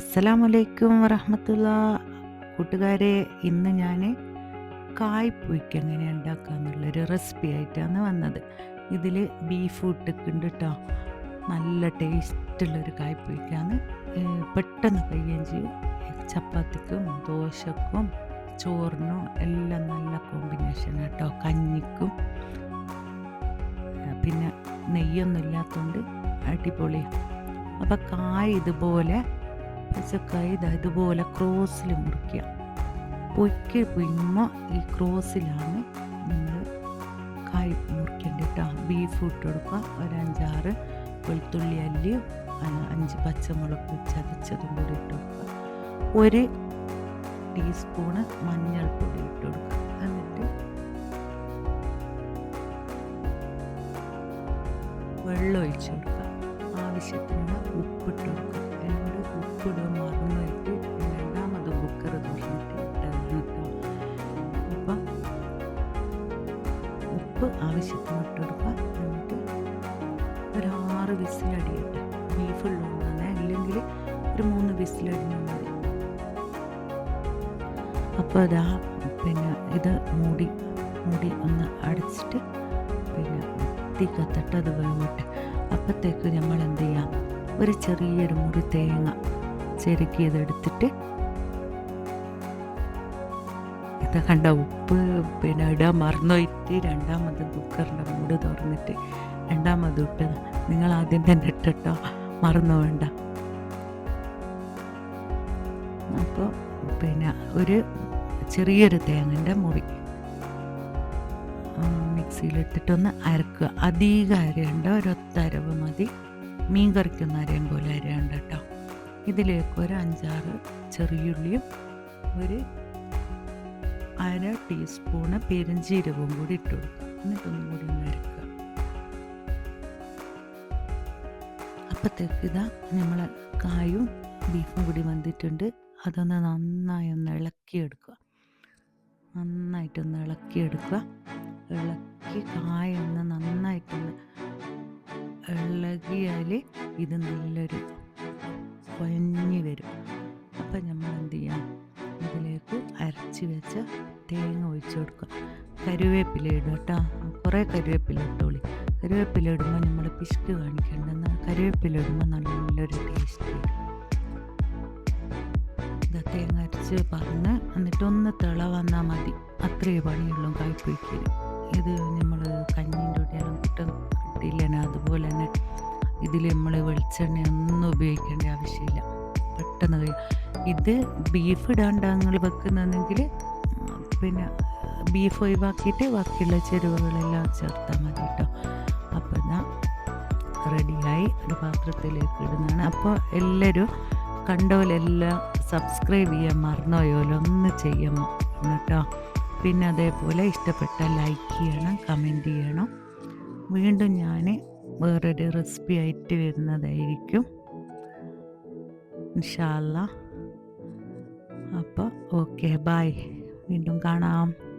അസ്സലാമലൈക്കും വറഹമത്തുള്ള. കൂട്ടുകാരെ ഇന്ന് ഞാൻ കായ്പൂയ്ക്ക് എങ്ങനെ ഉണ്ടാക്കുക എന്നുള്ളൊരു റെസിപ്പി ആയിട്ടാണ് വന്നത്. ഇതിൽ ബീഫ് ഇട്ടിട്ടുണ്ട് കേട്ടോ നല്ല ടേസ്റ്റുള്ളൊരു കായ്പൂയ്ക്കാണ് പെട്ടെന്ന് കഴിയുകയും ചെയ്യും. ചപ്പാത്തിക്കും ദോശക്കും ചോറിനും എല്ലാം നല്ല കോമ്പിനേഷൻ കേട്ടോ കഞ്ഞിക്കും. പിന്നെ നെയ്യൊന്നും ഇല്ലാത്തതുകൊണ്ട് അടിപൊളിയാണ് അപ്പം കായ് ഇതുപോലെ പച്ചക്കായ് ഇതാ ഇതുപോലെ ക്രോസിൽ മുറിക്കുക. പൊയ്ക്ക് പൊയ്യുമ്പോൾ ഈ ക്രോസിലാണ് നമ്മൾ കായ് മുറിക്കേണ്ടത് കേട്ടോ ബീഫ് ഇട്ട് കൊടുക്കുക ഒരഞ്ചാറ് വെളുത്തുള്ളി അല്ലി അഞ്ച് പച്ചമുളക് ചതച്ചതും കൂടി ഇട്ട് കൊടുക്കുക ഒരു ടീസ്പൂണ് മഞ്ഞൾപ്പൊടി ഇട്ട് കൊടുക്കുക എന്നിട്ട് വെള്ളം ഒഴിച്ചു കൊടുക്കുക. ആവശ്യത്തിനുള്ള ഉപ്പിട്ട് കൊടുക്കുക. ഉപ്പിടുക മറന്നുപോയിട്ട് രണ്ടാമത് കുക്കർ തുറന്നിട്ട് ഇട്ടതാണ് കേട്ടോ അപ്പം ഉപ്പ് ആവശ്യത്തിന് ഇട്ടെടുക്കുക എന്നിട്ട് ഒരു ആറ് വിസിലടിയട്ടെ ബീഫ് അല്ലെങ്കിൽ ഒരു മൂന്ന് വിസിലടിഞ്ഞാൽ മതി അപ്പോൾ അതാ പിന്നെ ഇത് മൂടി മൂടി ഒന്ന് അടച്ചിട്ട് പിന്നെ തീ കത്തിട്ട് അത് വേവട്ടെ അപ്പോഴത്തേക്ക് നമ്മൾ എന്ത് ചെയ്യാം ഒരു ചെറിയൊരു മുറി തേങ്ങ ചെരുക്കിയതെടുത്തിട്ട് ഇത് കണ്ട? ഉപ്പ് പിന്നെ ഇടാൻ മറന്നുപോയിട്ട് രണ്ടാമത് കുക്കറിന്റെ മൂട് തുറന്നിട്ട് രണ്ടാമത് ഇട്ടത് നിങ്ങൾ ആദ്യം തന്നെ ഇട്ടിട്ടോ? മറന്നു വേണ്ട. അപ്പോൾ പിന്നെ ഒരു ചെറിയൊരു തേങ്ങന്റെ മുറി. മിക്സിയിലിട്ടിട്ടൊന്ന് അരക്കുക. അധികം അരയുണ്ട് ഒരൊത്ത അരവ് മതി. മീൻ കറിക്കുന്ന അരയും പോലെ അരയുണ്ട് കേട്ടോ. ഇതിലേക്ക് ഒരു അഞ്ചാറ് ചെറിയുള്ളിയും ഒരു അര ടീസ്പൂണ് പെരുംജീരകവും കൂടി ഇട്ടു എന്നിട്ടൊന്നും കൂടി ഒന്ന് അരക്കുക. അപ്പോഴത്തേക്ക് ഇതാ നമ്മൾ കായും ബീഫും കൂടി വന്നിട്ടുണ്ട്. അതൊന്ന് നന്നായി ഒന്ന് ഇളക്കിയെടുക്കുക. നന്നായിട്ടൊന്ന് ഇളക്കിയെടുക്കുക. ഇളക്കി കായൊന്ന് നന്നായിട്ടൊന്ന് ഇളകിയാൽ ഇത് നല്ലൊരു കൊഞ്ഞ് വരും. അപ്പം നമ്മൾ എന്ത് ചെയ്യാം ഇതിലേക്ക് അരച്ച് വെച്ച തേങ്ങ ഒഴിച്ചു കൊടുക്കുക. കരുവേപ്പില ഇടും കേട്ടോ. കുറേ കരുവേപ്പില ഇട്ടോളി. കരുവേപ്പില ഇടുമ്പോൾ നമ്മൾ പിശുക്ക് കാണിക്കേണ്ടെന്ന് കരുവേപ്പില ഇടുമ്പോൾ നല്ലൊരു ടേസ്റ്റ് വരും. തേങ്ങ അരച്ച് പറഞ്ഞ് എന്നിട്ടൊന്ന് തിള വന്നാൽ മതി. അത്രയേ പണിയുള്ളൂ കായ്പൊയ്ക്കൽ ഇത് നമ്മൾ കഞ്ഞീന്റെ കൂടെയാണ് കിട്ടും കിട്ടിയില്ലേ അതുപോലെ തന്നെ ഇതിൽ നമ്മൾ വെളിച്ചെണ്ണ ഒന്നും ഉപയോഗിക്കേണ്ട ആവശ്യമില്ല. പെട്ടെന്ന് ഇത് ബീഫ് ഇടാണ്ട് നിങ്ങൾ വെക്കുന്നെങ്കിൽ പിന്നെ ബീഫ് ഒഴിവാക്കിയിട്ട് ബാക്കിയുള്ള ചേരുവകളെല്ലാം ചേർത്താൽ മതി കേട്ടോ അപ്പോൾ ഞാൻ റെഡിയായി ഒരു പാത്രത്തിലേക്ക് ഇടുന്നതാണ്. അപ്പോൾ എല്ലാവരും കണ്ടോലെല്ലാം സബ്സ്ക്രൈബ് ചെയ്യാൻ മറന്നുപോയോലോ ഒന്ന് ചെയ്യണം കേട്ടോ പിന്നെ അതേപോലെ ഇഷ്ടപ്പെട്ട ലൈക്ക് ചെയ്യണം കമന്റ് ചെയ്യണം. വീണ്ടും ഞാൻ വേറൊരു റെസിപ്പി ആയിട്ട് വരുന്നതായിരിക്കും. ഇൻഷാല്ല അപ്പോൾ ഓക്കെ ബായ് വീണ്ടും കാണാം.